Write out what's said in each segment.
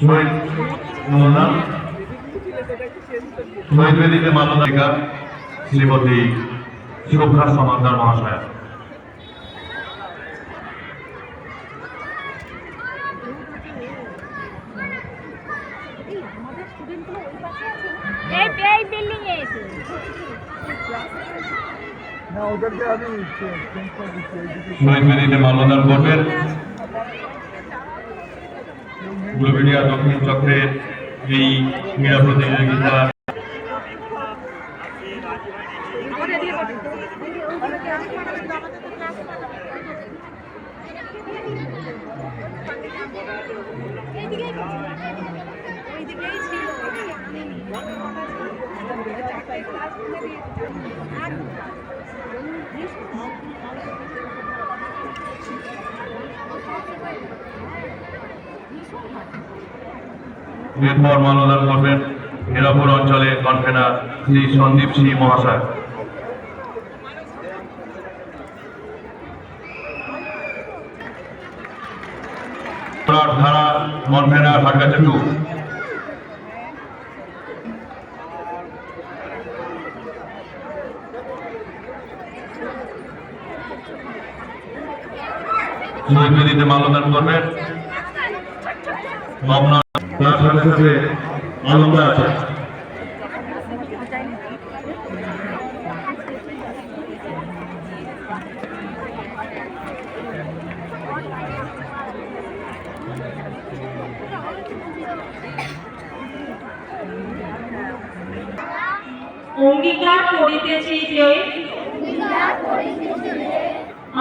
শহীদ মোহনা শহীদ বেদিতে মানবাধিকা শ্রীমতী শুভ্রা সমাদার মহাশয়া শহীদ বেদিতে মাল্যদান করবেন গ্লোবেরিয়া দক্ষিণ চক্রের এই ক্রীড়া প্রতিযোগিতা। ছিল। এরপর মাল্যদান করবেন হেরাপুর অঞ্চলের কনভেনার শ্রী সন্দীপ সিং মহাশয়। ধারা কনভেনার হাটগাছা টু। শহীদ বেদিতে মাল্যদান করবেন সাথে আলমদা আছে। অঙ্গীকার করিতেছি যে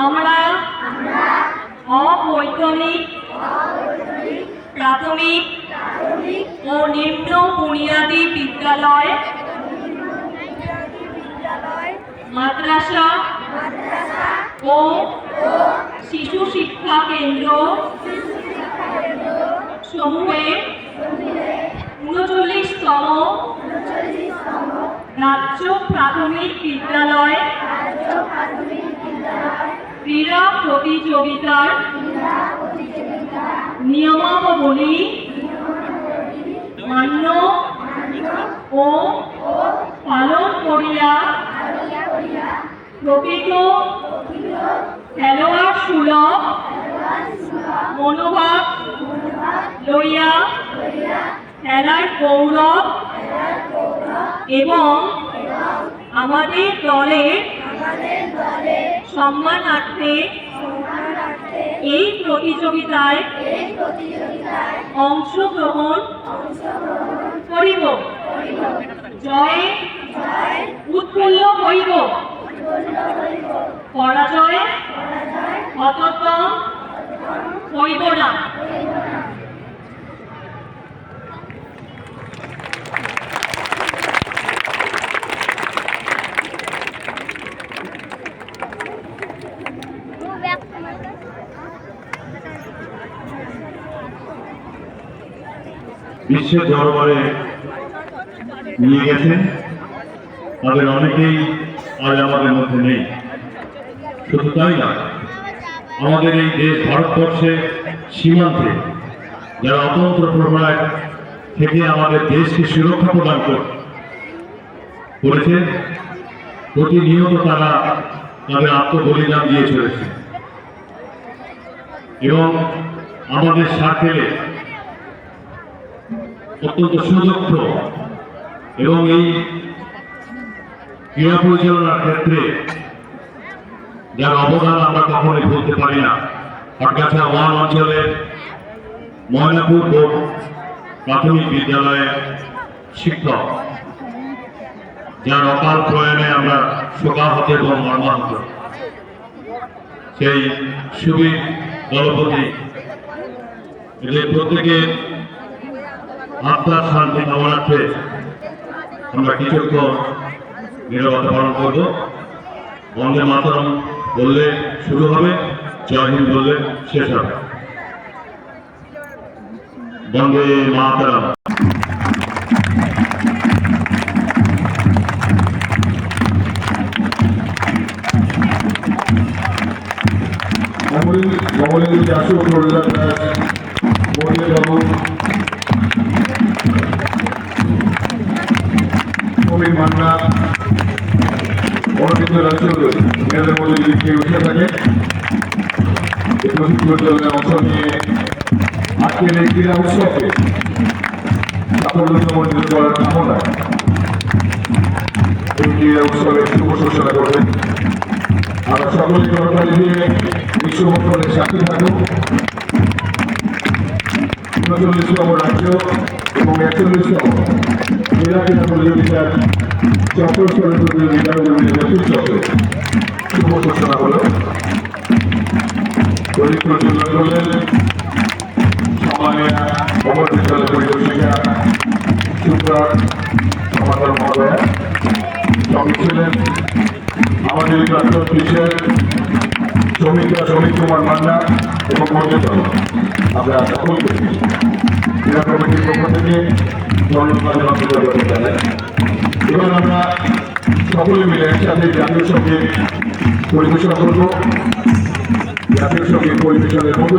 আমরা অবৈতনিক প্রাথমিক ও নিম্ন বুনিয়াদী বিদ্যালয়, মাদ্রাসা ও শিশু শিক্ষা কেন্দ্র সমূহে উনচল্লিশতম রাজ্য প্রাথমিক বিদ্যালয়, ক্রীড়া প্রতিযোগিতার নিয়মাবলী মান্য ও পালন করিয়া প্রকৃত খেলোয়াড় সুলভ মনোভাব লইয়া খেলার গৌরব এবং আমাদের দলের সম্মানার্থে এই প্রতিযোগিতায় অংশগ্রহণ করিব। জয়ে উৎফুল্ল হইব। পরাজয় অতত্ব হইব না। বিশ্বের দরবারে নিয়ে গেছেন তাদের অনেকেই আজ আমাদের মধ্যে নেই। শুধু তাই না, আমাদের এই দেশ ভারতবর্ষে সীমান্তে যারা অতন্ত্র প্রণয় থেকে আমাদের দেশকে সুরক্ষা প্রদান করে, করেছে, প্রতিনিয়ত তারা তাদের আত্মবলিদান দিয়ে চলেছে। এবং আমাদের স্বার্থে অত্যন্ত সুদক্ষ এবং এই ক্রীড়া পরিচালনার ক্ষেত্রে যার অবদান আমরা কখনোই ভুলতে পারি না। হটগাছা ওয়ান অঞ্চলের ময়নাপুর প্রাথমিক বিদ্যালয়ের শিক্ষক, যার অকাল প্রয়াণে আমরা শোকাহত এবং মর্মাহত। সেই সুবীর দলপতি এদের প্রত্যেকের আত্মার শান্তি কামনার্থে আমরা কিছুক্ষণ নিরবতা পালন করব। বন্দে মাতরম বললে শুরু হবে, জয় হিন্দ বললে শেষ হবে। বন্দে মাতরম। অমরিন অমরিন চাষু প্রহ্লাদ দাস প্রজ্বলনে অংশ নিয়ে আজকের এই ক্রীড়া উৎসবকে সাফল্যমণ্ডিত করার কামনায় এই ক্রীড়া উৎসবের শুভ সূচনা করবেন। আমরা সকলে করতালি দিয়ে বিশ্বমন্ডলের সাক্ষী থাকুক উনচল্লিশতম রাজ্য এবং একচল্লিশতম জেলা ক্রীড়া প্রতিযোগিতার চক্রস্তরের প্রতিযোগিতা জাতীয় শুভ ঘোষণা হল। ছিলেন আমাদের প্রাক্তন টিচার শ্রমিকরা, শ্রমিক কুমার মান্না এবং মর্যাদা আমরা সকলকে ক্রীড়া কমিটির পক্ষ থেকে ধন্যবাদ জানাই এবার আমরা সকলে মিলে একসাথে জাতীয় সংগীত পরিবেশন করব। জাতীয় সংগীত পরিবেশনের মধ্য